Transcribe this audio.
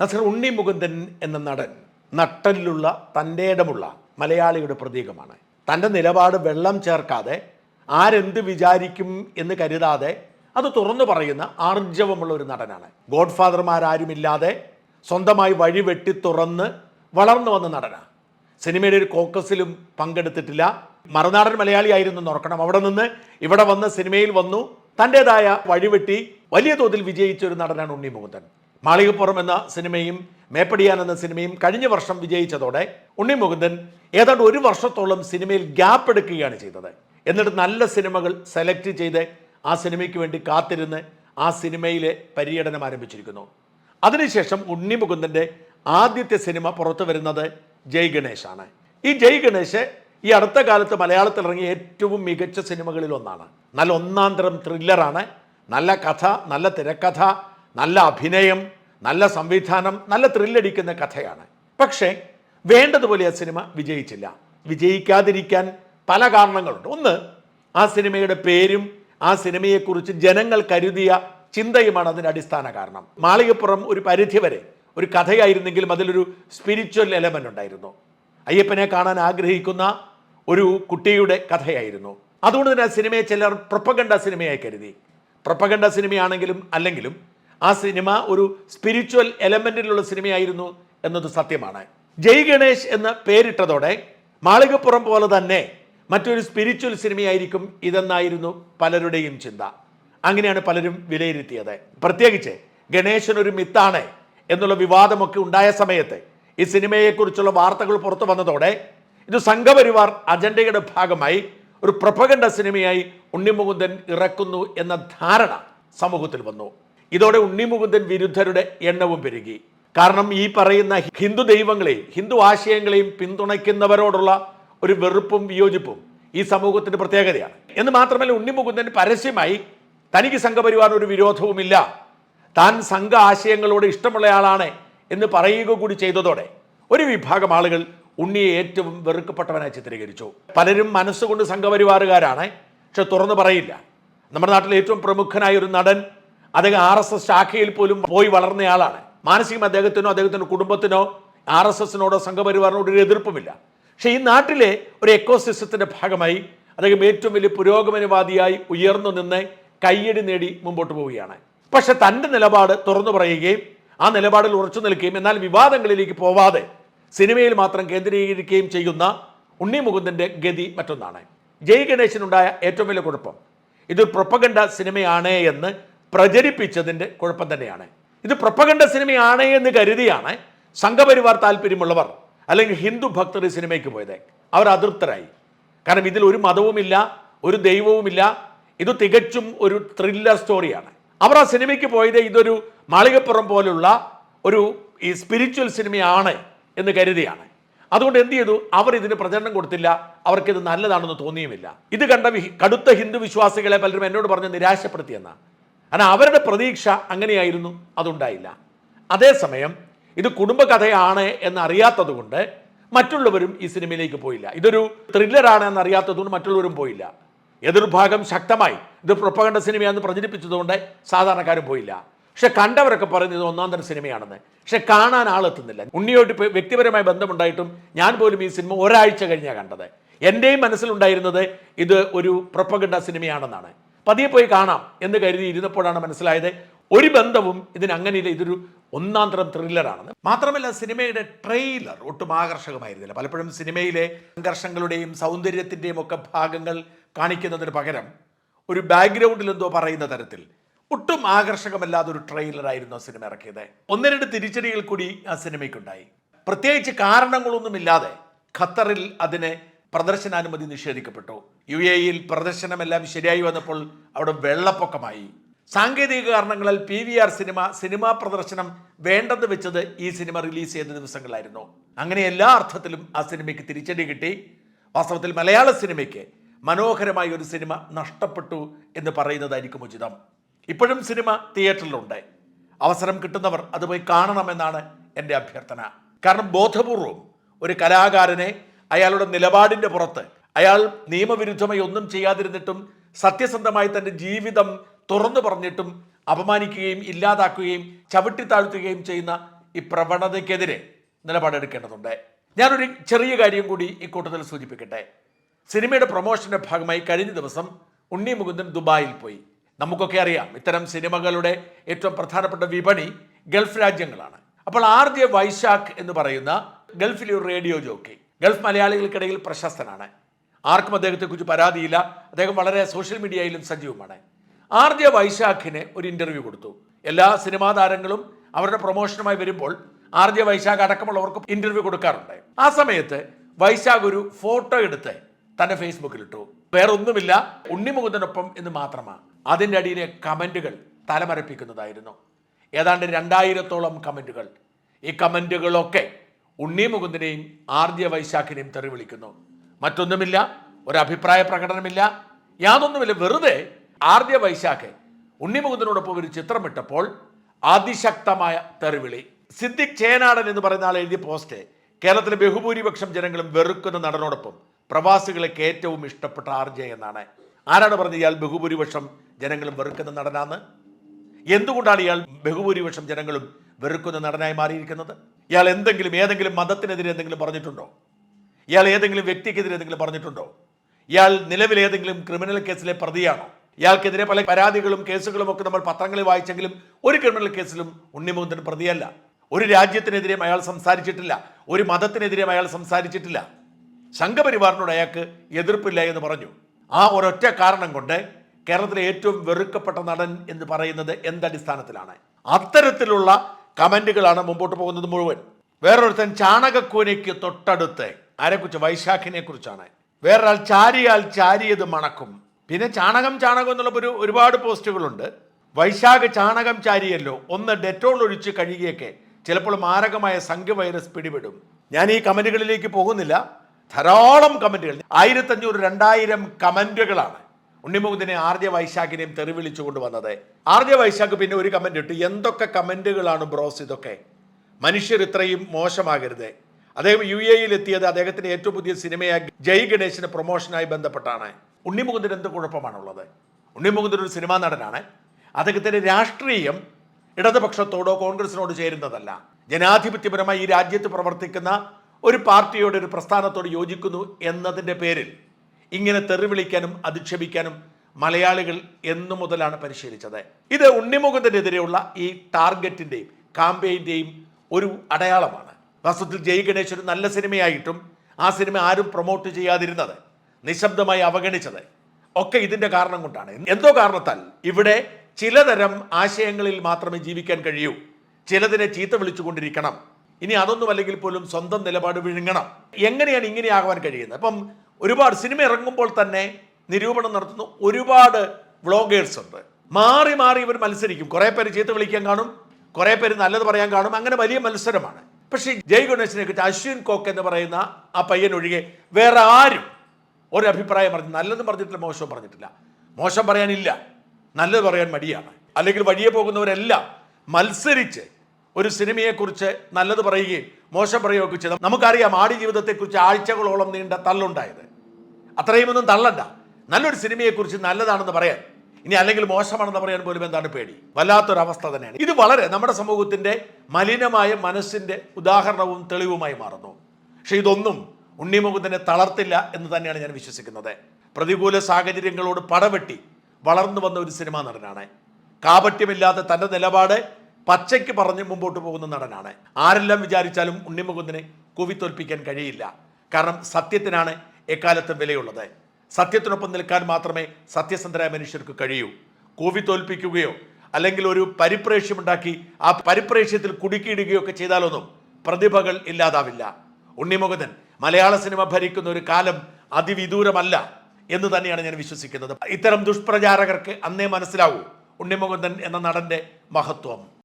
നസർ ഉണ്ണി മുകുന്ദൻ എന്ന നടൻ നട്ടലിലുള്ള തന്റെ ഇടമുള്ള മലയാളിയുടെ പ്രതീകമാണ്. തന്റെ നിലപാട് വെള്ളം ചേർക്കാതെ ആരെന്ത് വിചാരിക്കും എന്ന് കരുതാതെ അത് തുറന്നു പറയുന്ന ആർജവമുള്ള ഒരു നടനാണ്. ഗോഡ് ഫാദർമാരാരുമില്ലാതെ സ്വന്തമായി വഴി വെട്ടി തുറന്ന് വളർന്നു വന്ന നടനാണ്. സിനിമയുടെ ഒരു കോക്കസിലും പങ്കെടുത്തിട്ടില്ല. മറുനാടൻ മലയാളിയായിരുന്നു എന്ന് ഓർക്കണം. അവിടെ നിന്ന് ഇവിടെ വന്ന് സിനിമയിൽ വന്നു. തന്റെതായ വഴിവെട്ടി വലിയ തോതിൽ വിജയിച്ച ഒരു നടനാണ് ഉണ്ണി മുകുന്ദൻ. മാളികപ്പുറം എന്ന സിനിമയും മേപ്പടിയാൻ എന്ന സിനിമയും കഴിഞ്ഞ വർഷം വിജയിച്ചതോടെ ഉണ്ണി മുകുന്ദൻ ഏതാണ്ട് ഒരു വർഷത്തോളം സിനിമയിൽ ഗ്യാപ്പ് എടുക്കുകയാണ് ചെയ്തത്. എന്നിട്ട് നല്ല സിനിമകൾ സെലക്ട് ചെയ്ത് ആ സിനിമയ്ക്ക് വേണ്ടി കാത്തിരുന്ന് ആ സിനിമയിലെ പര്യടനം ആരംഭിച്ചിരിക്കുന്നു. അതിനുശേഷം ഉണ്ണി മുകുന്ദന്റെ ആദ്യത്തെ സിനിമ പുറത്തു വരുന്നത് ജയ് ഗണേഷ് ആണ് ഈ ജയ് ഗണേഷ് ഈ അടുത്ത കാലത്ത് മലയാളത്തിൽ ഇറങ്ങിയ ഏറ്റവും മികച്ച സിനിമകളിൽ ഒന്നാണ്. നല്ല ഒന്നാന്തരം തരം ത്രില്ലറാണ് നല്ല കഥ നല്ല തിരക്കഥ നല്ല അഭിനയം നല്ല സംവിധാനം നല്ല ത്രില്ലടിക്കുന്ന കഥയാണ്. പക്ഷേ വേണ്ടതുപോലെ ആ സിനിമ വിജയിച്ചില്ല. വിജയിക്കാതിരിക്കാൻ പല കാരണങ്ങളുണ്ട്. ഒന്ന് ആ സിനിമയുടെ പേരും ആ സിനിമയെക്കുറിച്ച് ജനങ്ങൾ കരുതിയ ചിന്തയുമാണ് അതിന്റെ അടിസ്ഥാന കാരണം. മാളികപ്പുറം ഒരു പരിധിവരെ ഒരു കഥയായിരുന്നെങ്കിലും അതിലൊരു സ്പിരിച്വൽ എലമെന്റ് ഉണ്ടായിരുന്നു. അയ്യപ്പനെ കാണാൻ ആഗ്രഹിക്കുന്ന ഒരു കുട്ടിയുടെ കഥയായിരുന്നു. അതുകൊണ്ട് തന്നെ ആ സിനിമയെ ചിലർ പ്രൊപ്പഗണ്ട സിനിമയായി കരുതി. പ്രൊപ്പഗണ്ട സിനിമയാണെങ്കിലും അല്ലെങ്കിലും ആ സിനിമ ഒരു സ്പിരിച്വൽ എലമെന്റിലുള്ള സിനിമയായിരുന്നു എന്നത് സത്യമാണ്. ജയ് ഗണേഷ് എന്ന് പേരിട്ടതോടെ മാളികപ്പുറം പോലെ തന്നെ മറ്റൊരു സ്പിരിച്വൽ സിനിമയായിരിക്കും ഇതെന്നായിരുന്നു പലരുടെയും ചിന്ത. അങ്ങനെയാണ് പലരും വിലയിരുത്തിയത്. പ്രത്യേകിച്ച് ഗണേശൻ ഒരു മിത്താണ് എന്നുള്ള വിവാദമൊക്കെ ഉണ്ടായ സമയത്ത് ഈ സിനിമയെക്കുറിച്ചുള്ള വാർത്തകൾ പുറത്തു വന്നതോടെ ഇത് സംഘപരിവാർ അജണ്ടയുടെ ഭാഗമായി ഒരു പ്രൊപ്പഗണ്ട സിനിമയായി ഉണ്ണിമുകുന്ദൻ ഇറക്കുന്നു എന്ന ധാരണ സമൂഹത്തിൽ വന്നു. ഇതോടെ ഉണ്ണിമുകുന്ദൻ വിരുദ്ധരുടെ എണ്ണവും പെരുകി. കാരണം ഈ പറയുന്ന ഹിന്ദു ദൈവങ്ങളെയും ഹിന്ദു ആശയങ്ങളെയും പിന്തുണയ്ക്കുന്നവരോടുള്ള ഒരു വെറുപ്പും വിയോജിപ്പും ഈ സമൂഹത്തിന്റെ പ്രത്യേകതയാണ്. എന്ന് മാത്രമല്ല ഉണ്ണിമുകുന്ദൻ പരസ്യമായി തനിക്ക് സംഘപരിവാർ ഒരു വിരോധവുമില്ല. താൻ സംഘ ആശയങ്ങളോട് ഇഷ്ടമുള്ളയാളാണ് എന്ന് പറയുക കൂടി ചെയ്തതോടെ ഒരു വിഭാഗം ആളുകൾ ഉണ്ണിയെ ഏറ്റവും വെറുക്കപ്പെട്ടവനായി ചിത്രീകരിച്ചു. പലരും മനസ്സുകൊണ്ട് സംഘപരിവാറുകാരാണ് പക്ഷെ തുറന്നു പറയില്ല. നമ്മുടെ നാട്ടിലെ ഏറ്റവും പ്രമുഖനായ ഒരു നടൻ അദ്ദേഹം ആർ എസ് എസ് ശാഖയിൽ പോലും പോയി വളർന്നയാളാണ് മാനസികം അദ്ദേഹത്തിനോ അദ്ദേഹത്തിന്റെ കുടുംബത്തിനോ ആർ എസ് എസിനോടോ സംഘപരിവാറിനോട് ഒരു എതിർപ്പുമില്ല. പക്ഷേ ഈ നാട്ടിലെ ഒരു എക്കോസിസ്റ്റത്തിന്റെ ഭാഗമായി അദ്ദേഹം ഏറ്റവും വലിയ പുരോഗമനവാദിയായി ഉയർന്നു നിന്ന് കയ്യടി നേടി മുമ്പോട്ട് പോവുകയാണ്. പക്ഷെ തന്റെ നിലപാട് തുറന്നു പറയുകയും ആ നിലപാടിൽ ഉറച്ചു നിൽക്കുകയും എന്നാൽ വിവാദങ്ങളിലേക്ക് പോവാതെ സിനിമയിൽ മാത്രം കേന്ദ്രീകരിക്കുകയും ചെയ്യുന്ന ഉണ്ണി മുകുന്ദന്റെ ഗതി മറ്റൊന്നാണ്. ജയ് ഗണേശനുണ്ടായ ഏറ്റവും വലിയ കുഴപ്പം ഇതൊരു പ്രൊപ്പഗണ്ട സിനിമയാണ് എന്ന് പ്രചരിപ്പിച്ചതിന്റെ കുഴപ്പം തന്നെയാണ്. ഇത് പ്രൊപ്പഗണ്ട സിനിമയാണ് എന്ന് കരുതിയാണ് സംഘപരിവാർ താല്പര്യമുള്ളവർ അല്ലെങ്കിൽ ഹിന്ദു ഭക്തർ ഈ സിനിമയ്ക്ക് പോയത്. അവർ അതൃപ്തരായി. കാരണം ഇതിൽ ഒരു മതവുമില്ല ഒരു ദൈവവുമില്ല. ഇത് തികച്ചും ഒരു ത്രില്ലർ സ്റ്റോറിയാണ് അവർ ആ സിനിമയ്ക്ക് പോയത് ഇതൊരു മാളികപ്പുറം പോലുള്ള ഒരു ഈ സ്പിരിച്വൽ സിനിമയാണ് എന്ന് കരുതിയാണ്. അതുകൊണ്ട് എന്ത് ചെയ്തു? അവർ ഇതിന് പ്രചരണം കൊടുത്തില്ല. അവർക്കിത് നല്ലതാണെന്ന് തോന്നിയുമില്ല. ഇത് കണ്ട കടുത്ത ഹിന്ദു വിശ്വാസികളെ പലരും എന്നോട് പറഞ്ഞ് നിരാശപ്പെടുത്തിയെന്ന. കാരണം അവരുടെ പ്രതീക്ഷ അങ്ങനെയായിരുന്നു അതുണ്ടായില്ല. അതേസമയം ഇത് കുടുംബകഥയാണ് എന്നറിയാത്തത് കൊണ്ട് മറ്റുള്ളവരും ഈ സിനിമയിലേക്ക് പോയില്ല. ഇതൊരു ത്രില്ലറാണ് എന്നറിയാത്തതുകൊണ്ട് മറ്റുള്ളവരും പോയില്ല. എതിർഭാഗം ശക്തമായി ഇത് പ്രൊപ്പകണ്ട സിനിമയാണെന്ന് പ്രചരിപ്പിച്ചതുകൊണ്ട് സാധാരണക്കാരും പോയില്ല. പക്ഷെ കണ്ടവരൊക്കെ പറയുന്നത് ഒന്നാം തരം സിനിമയാണെന്ന്. പക്ഷെ കാണാൻ ആളെത്തുന്നില്ല. ഉണ്ണിയോട്ട് വ്യക്തിപരമായ ബന്ധമുണ്ടായിട്ടും ഞാൻ പോലും ഈ സിനിമ ഒരാഴ്ച കഴിഞ്ഞാണ് കണ്ടത്. എന്റെയും മനസ്സിലുണ്ടായിരുന്നത് ഇത് ഒരു പ്രൊപ്പഗണ്ട സിനിമയാണെന്നാണ്. പതിയെ പോയി കാണാം എന്ന് കരുതി ഇരുന്നപ്പോഴാണ് മനസ്സിലായത് ഒരു ബന്ധവും ഇതിന് അങ്ങനെയില്ല ഇതൊരു ഒന്നാം തരം ത്രില്ലറാണെന്ന് മാത്രമല്ല സിനിമയുടെ ട്രെയിലർ ഒട്ടും ആകർഷകമായിരുന്നില്ല. പലപ്പോഴും സിനിമയിലെ സംഘർഷങ്ങളുടെയും സൗന്ദര്യത്തിന്റെയും ഒക്കെ ഭാഗങ്ങൾ കാണിക്കുന്നതിന് പകരം ഒരു ബാക്ക്ഗ്രൗണ്ടിൽ എന്തോ പറയുന്ന തരത്തിൽ ഒട്ടും ആകർഷകമല്ലാത്ത ഒരു ട്രെയിലറായിരുന്നു ആ സിനിമ ഇറക്കിയത്. ഒന്ന് രണ്ട് തിരിച്ചടികൾ കൂടി ആ സിനിമയ്ക്കുണ്ടായി. പ്രത്യേകിച്ച് കാരണങ്ങളൊന്നുമില്ലാതെ ഖത്തറിൽ അതിന് പ്രദർശനാനുമതി നിഷേധിക്കപ്പെട്ടു. യു എ ഇയിൽ പ്രദർശനമെല്ലാം ശരിയായി വന്നപ്പോൾ അവിടെ വെള്ളപ്പൊക്കമായി. സാങ്കേതിക കാരണങ്ങളാൽ P V R cinema cinema പ്രദർശനം വേണ്ടെന്ന് വെച്ചത് ഈ സിനിമ റിലീസ് ചെയ്ത ദിവസങ്ങളായിരുന്നു. അങ്ങനെ എല്ലാ അർത്ഥത്തിലും ആ സിനിമയ്ക്ക് തിരിച്ചടി കിട്ടി. വാസ്തവത്തിൽ മലയാള സിനിമയ്ക്ക് മനോഹരമായ ഒരു സിനിമ നഷ്ടപ്പെട്ടു എന്ന് പറയുന്നതായിരിക്കും ഉചിതം. ഇപ്പോഴും സിനിമ തിയേറ്ററിലുണ്ട്. അവസരം കിട്ടുന്നവർ അത് പോയി കാണണമെന്നാണ് എന്റെ അഭ്യർത്ഥന. കാരണം ബോധപൂർവം ഒരു കലാകാരനെ അയാളുടെ നിലപാടിന്റെ പുറത്ത്. അയാൾ നിയമവിരുദ്ധമായി ഒന്നും ചെയ്യാതിരുന്നിട്ടും സത്യസന്ധമായി തന്റെ ജീവിതം തുറന്നു പറഞ്ഞിട്ടും അപമാനിക്കുകയും ഇല്ലാതാക്കുകയും ചവിട്ടി താഴ്ത്തുകയും ചെയ്യുന്ന ഈ പ്രവണതയ്ക്കെതിരെ നിലപാടെടുക്കേണ്ടതുണ്ട്. ഞാനൊരു ചെറിയ കാര്യം കൂടി ഇക്കൂട്ടത്തിൽ സൂചിപ്പിക്കട്ടെ. സിനിമയുടെ പ്രൊമോഷന്റെ ഭാഗമായി കഴിഞ്ഞ ദിവസം ഉണ്ണി മുകുന്ദൻ ദുബായിൽ പോയി. നമുക്കൊക്കെ അറിയാം ഇത്തരം സിനിമകളുടെ ഏറ്റവും പ്രധാനപ്പെട്ട വിപണി ഗൾഫ് രാജ്യങ്ങളാണ്. അപ്പോൾ ആർ ജെ വൈശാഖ് എന്ന് പറയുന്ന ഗൾഫിലെ ഒരു റേഡിയോ ജോക്കി. ഗൾഫ് മലയാളികൾക്കിടയിൽ പ്രശസ്തനാണ്. ആർക്കും അദ്ദേഹത്തെക്കുറിച്ച് പരാതിയില്ല. അദ്ദേഹം വളരെ സോഷ്യൽ മീഡിയയിലും സജീവമാണ്. ആർദ്യ വൈശാഖിന് ഒരു ഇന്റർവ്യൂ കൊടുത്തു. എല്ലാ സിനിമാ താരങ്ങളും അവരുടെ പ്രൊമോഷനുമായി വരുമ്പോൾ ആർദ്യ വൈശാഖ് അടക്കമുള്ളവർക്ക് ഇന്റർവ്യൂ കൊടുക്കാറുണ്ട്. ആ സമയത്ത് വൈശാഖ് ഒരു ഫോട്ടോ എടുത്ത് തന്റെ ഫേസ്ബുക്കിൽ ഇട്ടു വേറെ ഒന്നുമില്ല ഉണ്ണിമുകുന്ദനൊപ്പം എന്ന് മാത്രമാണ്. അതിന്റെ അടിയിലെ കമന്റുകൾ തലമരപ്പിക്കുന്നതായിരുന്നു. ഏതാണ്ട് രണ്ടായിരത്തോളം കമന്റുകൾ ഈ കമന്റുകളൊക്കെ ഉണ്ണി മുകുന്ദനെയും ആർദ്യ വൈശാഖിനെയും തെറി വിളിക്കുന്നു. മറ്റൊന്നുമില്ല ഒരു അഭിപ്രായ പ്രകടനമില്ല. യാതൊന്നുമില്ല വെറുതെ ആർദ്യ വൈശാഖ് ഉണ്ണി മുകുന്ദനോടൊപ്പം ഒരു ചിത്രമിട്ടപ്പോൾ അതിശക്തമായ തെറിവിളി. സിദ്ദിഖ് ചേനാടൻ എന്ന് പറയുന്ന ആൾ എഴുതിയ പോസ്റ്റ് കേരളത്തിലെ ബഹുഭൂരിപക്ഷം ജനങ്ങളും വെറുക്കുന്ന നടനോടൊപ്പം പ്രവാസികളെ ഏറ്റവും ഇഷ്ടപ്പെട്ട ആർ ജെ എന്നാണ്. ആരാണ് പറഞ്ഞത് ഇയാൾ ബഹുഭൂരിപക്ഷം ജനങ്ങളും വെറുക്കുന്ന നടനാന്ന്? എന്തുകൊണ്ടാണ് ഇയാൾ ബഹുഭൂരിപക്ഷം ജനങ്ങളും വെറുക്കുന്ന നടനായി മാറിയിരിക്കുന്നത്? ഇയാൾ എന്തെങ്കിലും ഏതെങ്കിലും മതത്തിനെതിരെ എന്തെങ്കിലും പറഞ്ഞിട്ടുണ്ടോ? ഇയാൾ ഏതെങ്കിലും വ്യക്തിക്കെതിരെ എന്തെങ്കിലും പറഞ്ഞിട്ടുണ്ടോ? ഇയാൾ നിലവിൽ ഏതെങ്കിലും ക്രിമിനൽ കേസിലെ പ്രതിയാണോ? ഇയാൾക്കെതിരെ പല പരാതികളും കേസുകളും ഒക്കെ നമ്മൾ പത്രങ്ങളിൽ വായിച്ചെങ്കിലും ഒരു ക്രിമിനൽ കേസിലും ഉണ്ണിമുകുന്ദൻ പ്രതിയല്ല. ഒരു രാജ്യത്തിനെതിരെയും അയാൾ സംസാരിച്ചിട്ടില്ല. ഒരു മതത്തിനെതിരെയും അയാൾ സംസാരിച്ചിട്ടില്ല. സംഘപരിവാറിനോട് അയാൾക്ക് എതിർപ്പില്ല എന്ന് പറഞ്ഞു. ആ ഒരൊറ്റ കാരണം കൊണ്ട് കേരളത്തിലെ ഏറ്റവും വെറുക്കപ്പെട്ട നടൻ എന്ന് പറയുന്നത് എന്തടിസ്ഥാനത്തിലാണ് അത്തരത്തിലുള്ള കമന്റുകളാണ് മുമ്പോട്ട് പോകുന്നത് മുഴുവൻ. വേറൊരുത്തൻ ചാണകക്കൂനയ്ക്ക് തൊട്ടടുത്ത്. ആരെക്കുറിച്ച്? വൈശാഖിനെ കുറിച്ചാണ്. വേറൊരാൾ ചാരിയാൽ ചാരിയത് മണക്കും. പിന്നെ ചാണകം ചാണകം എന്നുള്ള ഒരു ഒരുപാട് പോസ്റ്റുകളുണ്ട്. വൈശാഖ ചാണകം ചാരിയല്ലോ. ഒന്ന് ഡെറ്റോൾ ഒഴിച്ച് കഴുകിയൊക്കെ. ചിലപ്പോൾ മാരകമായ സംഖ്യ വൈറസ് പിടിപെടും. ഞാൻ ഈ കമന്റുകളിലേക്ക് പോകുന്നില്ല. ധാരാളം കമന്റുകൾ ആയിരത്തഞ്ഞൂറ് രണ്ടായിരം കമന്റുകളാണ്. ഉണ്ണിമുകുന്ദനെ ആർ ജെ വൈശാഖിനെയും തെറി വിളിച്ചുകൊണ്ട് വന്നത്. ആർ ജെ വൈശാഖ് പിന്നെ ഒരു കമന്റ് ഇട്ടു. എന്തൊക്കെ കമന്റുകളാണ് ബ്രോസ് ഇതൊക്കെ? മനുഷ്യർ ഇത്രയും മോശമാകരുത്. അദ്ദേഹം യു എയിൽ എത്തിയത് അദ്ദേഹത്തിന്റെ ഏറ്റവും പുതിയ സിനിമയായ ജയ് ഗണേശിന്റെ പ്രൊമോഷനായി ബന്ധപ്പെട്ടാണ്. ഉണ്ണിമുകുന്ദൻ എന്ത് കുഴപ്പമാണുള്ളത്? ഉണ്ണിമുകുന്ദൻ ഒരു സിനിമാ നടനാണ്. അദ്ദേഹത്തിന്റെ രാഷ്ട്രീയം ഇടതുപക്ഷത്തോടോ കോൺഗ്രസിനോട് ചേരുന്നതല്ല. ജനാധിപത്യപരമായി ഈ രാജ്യത്ത് പ്രവർത്തിക്കുന്ന ഒരു പാർട്ടിയോട് ഒരു പ്രസ്ഥാനത്തോട് യോജിക്കുന്നു എന്നതിന്റെ പേരിൽ ഇങ്ങനെ തെറി വിളിക്കാനും അധിക്ഷേപിക്കാനും മലയാളികൾ എന്നു മുതലാണ് പരിശീലിച്ചത്. ഇത് ഉണ്ണിമുഖത്തിനെതിരെയുള്ള ഈ ടാർഗറ്റിന്റെയും കാമ്പയിന്റെയും ഒരു അടയാളമാണ്. വാസ്തവത്തിൽ ജയ് ഗണേശ് ഒരു നല്ല സിനിമയായിട്ടും ആ സിനിമ ആരും പ്രൊമോട്ട് ചെയ്യാതിരുന്നത് നിശബ്ദമായി അവഗണിച്ചത്. ഒക്കെ ഇതിന്റെ കാരണം കൊണ്ടാണ്. എന്തോ കാരണത്താൽ ഇവിടെ ചിലതരം ആശയങ്ങളിൽ മാത്രമേ ജീവിക്കാൻ കഴിയൂ. ചിലതിനെ ചീത്ത വിളിച്ചുകൊണ്ടിരിക്കണം. ഇനി അതൊന്നും അല്ലെങ്കിൽ പോലും സ്വന്തം നിലപാട് വിഴുങ്ങണം. എങ്ങനെയാണ് ഇങ്ങനെയാകാൻ കഴിയുന്നത്? അപ്പം ഒരുപാട് സിനിമ ഇറങ്ങുമ്പോൾ തന്നെ നിരൂപണം നടത്തുന്ന ഒരുപാട് വ്ളോഗേഴ്സ് ഉണ്ട്. മാറി മാറി ഇവർ മത്സരിക്കും. കുറേ പേര് ചീത്ത വിളിക്കാൻ കാണും കുറേ പേര് നല്ലത് പറയാൻ കാണും. അങ്ങനെ വലിയ മത്സരമാണ്. പക്ഷേ ജയ് ഗണേശിനെ കുറിച്ച് അശ്വിൻ കോക്ക് എന്ന് പറയുന്ന ആ പയ്യൻ ഒഴികെ വേറെ ആരും ഒരു പറഞ്ഞു നല്ലതും പറഞ്ഞിട്ടില്ല മോശവും പറഞ്ഞിട്ടില്ല. മോശം പറയാനില്ല. നല്ലത് പറയാൻ മടിയാണ്. അല്ലെങ്കിൽ വഴിയെ പോകുന്നവരെല്ലാം മത്സരിച്ച് ഒരു സിനിമയെക്കുറിച്ച് നല്ലത് പറയുകയും മോശം പറയുകയൊക്കെ ചെയ്ത നമുക്കറിയാം ആടി ജീവിതത്തെക്കുറിച്ച് ആഴ്ചകളോളം നീണ്ട തള്ളുണ്ടായത്. അത്രയുമൊന്നും തള്ളണ്ട. നല്ലൊരു സിനിമയെക്കുറിച്ച് നല്ലതാണെന്ന് പറയാൻ. ഇനി അല്ലെങ്കിൽ മോശമാണെന്ന് പറയാൻ പോലും എന്താണ് പേടി? വല്ലാത്തൊരവസ്ഥ തന്നെയാണ്. ഇത് വളരെ നമ്മുടെ സമൂഹത്തിന്റെ മലിനമായ മനസ്സിന്റെ ഉദാഹരണവും തെളിവുമായി മാറുന്നു. പക്ഷെ ഇതൊന്നും ഉണ്ണിമുഖത്തിനെ തളർത്തില്ല എന്ന് തന്നെയാണ് ഞാൻ വിശ്വസിക്കുന്നത്. പ്രതികൂല സാഹചര്യങ്ങളോട് പടവെട്ടി വളർന്നു വന്ന ഒരു സിനിമാ നടനാണ്. കാപട്യമില്ലാത്ത തന്റെ നിലപാട് പച്ചയ്ക്ക് പറഞ്ഞ് മുമ്പോട്ട് പോകുന്ന നടനാണ്. ആരെല്ലാം വിചാരിച്ചാലും ഉണ്ണിമുകുന്ദനെ കുവിത്തോൽപ്പിക്കാൻ കഴിയില്ല. കാരണം സത്യത്തിനാണ് എക്കാലത്തും വിലയുള്ളത്. സത്യത്തിനൊപ്പം നിൽക്കാൻ മാത്രമേ സത്യസന്ധരായ മനുഷ്യർക്ക് കഴിയൂ. കൂവി തോൽപ്പിക്കുകയോ അല്ലെങ്കിൽ ഒരു പരിപ്രേക്ഷ്യമുണ്ടാക്കി ആ പരിപ്രേക്ഷ്യത്തിൽ കുടുക്കിയിടുകയോ ഒക്കെ ചെയ്താലൊന്നും പ്രതിഭകൾ ഇല്ലാതാവില്ല. ഉണ്ണിമുകുന്ദൻ മലയാള സിനിമ ഭരിക്കുന്ന ഒരു കാലം അതിവിദൂരമല്ല എന്ന് തന്നെയാണ് ഞാൻ വിശ്വസിക്കുന്നത്. ഇത്തരം ദുഷ്പ്രചാരകർക്ക് അന്നേ മനസ്സിലാവൂ ഉണ്ണിമുകുന്ദൻ എന്ന നടന്റെ മഹത്വം.